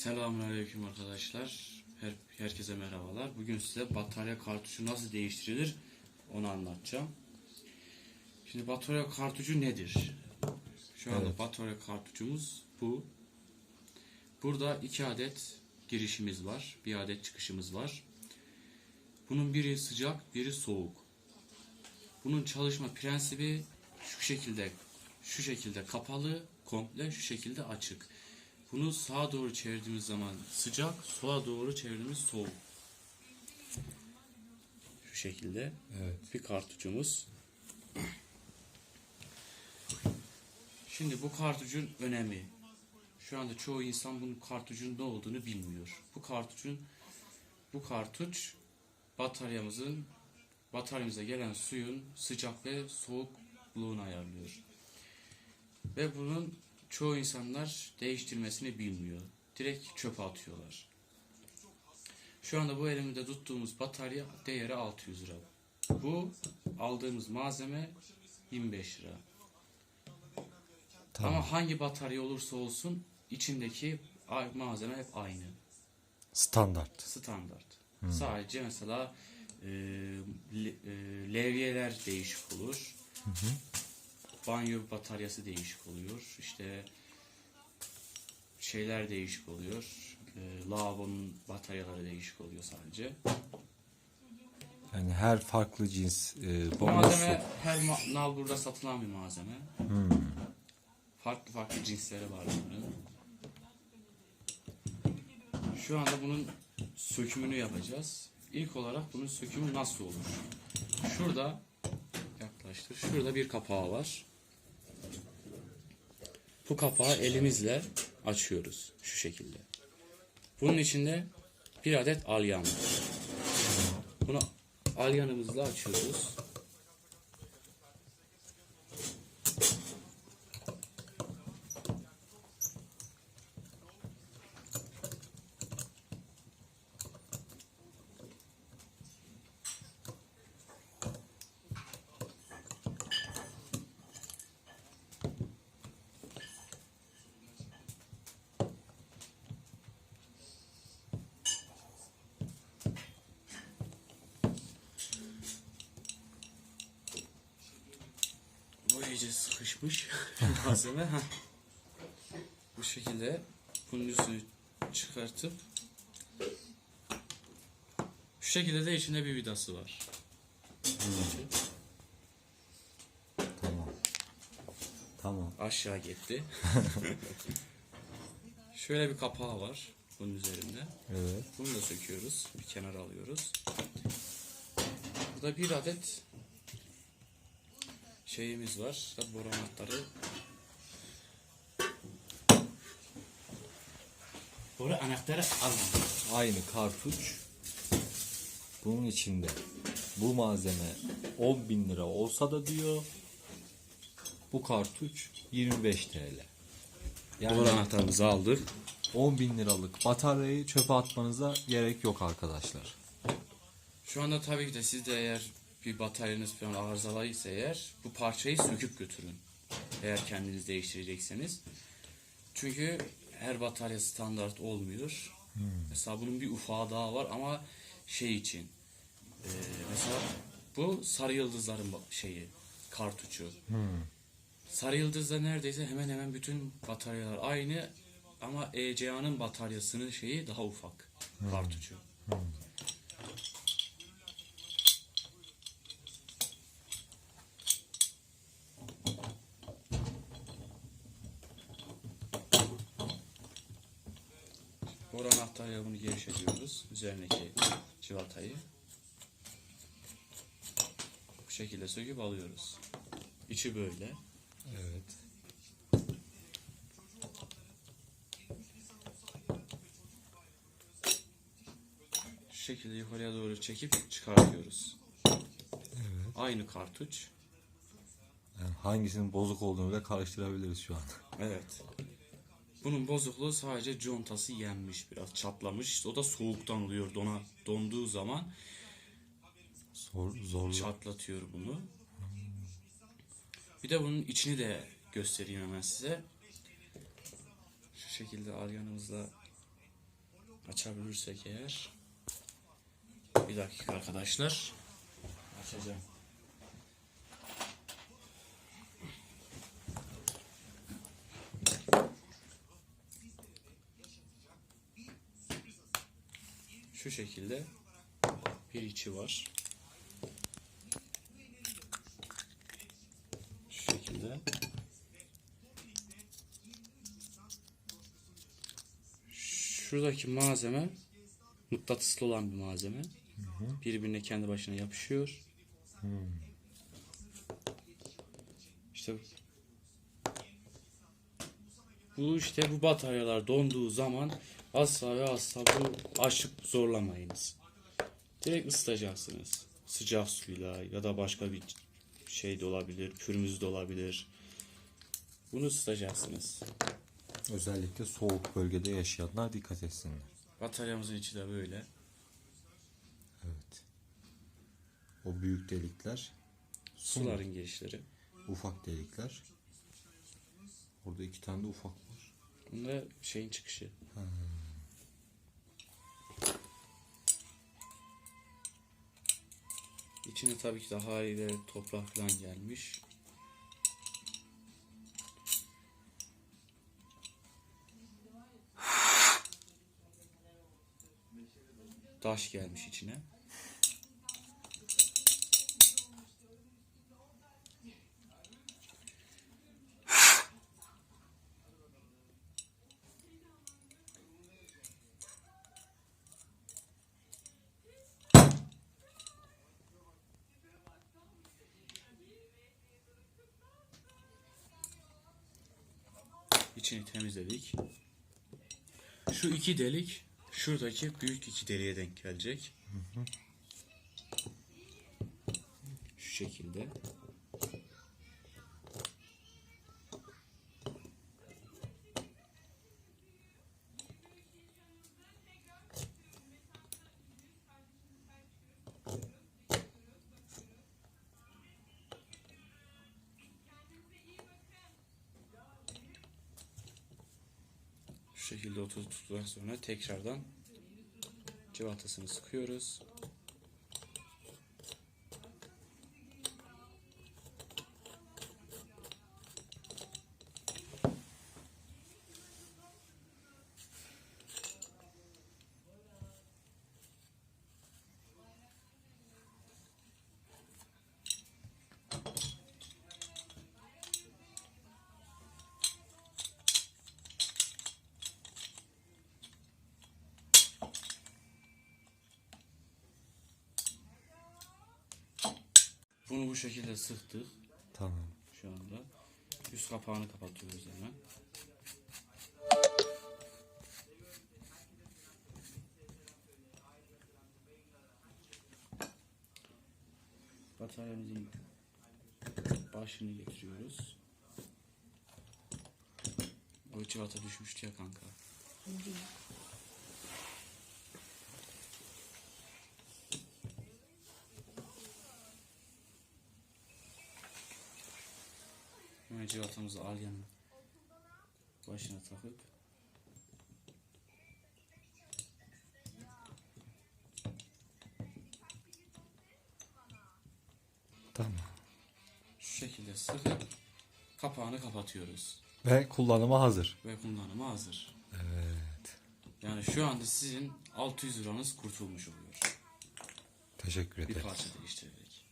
Selamünaleyküm arkadaşlar. Her, herkese merhabalar. Bugün size batarya kartuşu nasıl değiştirilir onu anlatacağım. Şimdi batarya kartuşu nedir? Şu anda Evet. batarya kartuşumuz bu. Burada iki adet girişimiz var. Bir adet çıkışımız var. Bunun biri sıcak, biri soğuk. Bunun çalışma prensibi şu şekilde şu şekilde kapalı, komple şu şekilde açık. Bunu sağa doğru çevirdiğimiz zaman sıcak, sola doğru çevirdiğimiz soğuk. Şu şekilde Evet. bir kartucumuz. Şimdi bu kartucun önemi. Şu anda çoğu insan bunun kartucun ne olduğunu bilmiyor. Bu kartucun bu kartuç bataryamızın bataryamıza gelen suyun sıcak ve soğukluğunu ayarlıyor. Ve bunun çoğu insanlar değiştirmesini bilmiyor. Direkt çöpe atıyorlar. Şu anda bu elimizde tuttuğumuz batarya değeri 600 lira. Bu aldığımız malzeme 25 lira. Tamam. Ama hangi batarya olursa olsun içindeki malzeme hep aynı. Standart. Standart. Sadece mesela e, le- e, levyeler değişik olur. Banyo bataryası değişik oluyor. İşte şeyler değişik oluyor. E, lavabonun bataryaları değişik oluyor sadece. Yani her farklı cins e, malzeme her ma- nalburda satılan bir malzeme. Farklı farklı cinsleri var bunların. Şu anda bunun sökümünü yapacağız. İlk olarak bunun sökümü nasıl olur? Şurada yaklaştır. Şurada bir kapağı var. Bu kapağı elimizle açıyoruz şu şekilde. Bunun içinde bir adet alyan. Bunu alyanımızla açıyoruz. Bu iyice sıkışmış malzeme. Heh. Bu şekilde bunun üstünü çıkartıp şu şekilde de içinde bir vidası var. Tamam. Tamam. Aşağı gitti. Şöyle bir kapağı var bunun üzerinde. Evet. Bunu da söküyoruz. Bir kenara alıyoruz. Burada bir adet şeyimiz var. Boru anahtarı. Boru anahtarı almadım. Aynı kartuş. Bunun içinde bu malzeme 10 bin lira olsa da diyor bu kartuş 25 TL. Yani Boru anahtarımızı aldık. 10 bin liralık bataryayı çöpe atmanıza gerek yok arkadaşlar. Şu anda tabii ki de siz de eğer bir bataryanız falan arızalıysa eğer bu parçayı söküp götürün. Eğer kendiniz değiştirecekseniz. Çünkü her batarya standart olmuyor. Mesela bunun bir ufağı daha var ama şey için. e, mesela bu sarı yıldızların şeyi kartuçu. Sarı yıldızda neredeyse hemen hemen bütün bataryalar aynı ama ECA'nın bataryasının şeyi daha ufak kartuçu. Boru anahtarıyla bunu gevşetiyoruz. Üzerindeki civatayı. Bu şekilde söküp alıyoruz. İçi böyle. Evet. Şu şekilde yukarıya doğru çekip çıkartıyoruz. Aynı kartuç. Yani hangisinin bozuk olduğunu bile karıştırabiliriz şu an. Evet. Bunun bozukluğu sadece contası yenmiş biraz çatlamış. İşte o da soğuktan oluyor dona donduğu zaman Zor, zorlu. çatlatıyor bunu. Bir de bunun içini de göstereyim hemen size. Şu şekilde alyanımızla Açabilirsek eğer. Bir dakika arkadaşlar. Açacağım. Şu şekilde bir içi var. Şu şekilde. Şuradaki malzeme mıknatıslı olan bir malzeme. Birbirine kendi başına yapışıyor. İşte bu işte bu bataryalar donduğu zaman asla ve asla bu açıp zorlamayınız. Direkt ısıtacaksınız. Sıcak suyla ya da başka bir şey de olabilir, pürmüz de olabilir. Bunu ısıtacaksınız. Özellikle soğuk bölgede yaşayanlar dikkat etsinler. Bataryamızın içi de böyle. Evet. O büyük delikler, Suların girişleri. ufak delikler. Orada iki tane de ufak. Bunda şeyin çıkışı. İçine tabii ki de haliyle toprak falan gelmiş. Taş gelmiş içine. İçini temizledik. Şu iki delik şuradaki büyük iki deliğe denk gelecek. Şu şekilde. Şu şekilde oturttuktan sonra tekrardan cıvatasını sıkıyoruz. Bunu bu şekilde sıktık Tamam. şu anda. Üst kapağını kapatıyoruz hemen. Bataryamızın başını getiriyoruz. O civata düşmüştü ya kanka. Hemen civatamızı al yanına. Başına takıp Tamam. şu şekilde sıkıp kapağını kapatıyoruz. Ve kullanıma hazır. Ve kullanıma hazır. Evet. Yani şu anda sizin 600 liranız kurtulmuş oluyor. Teşekkür Bir ederim. parça değiştirerek.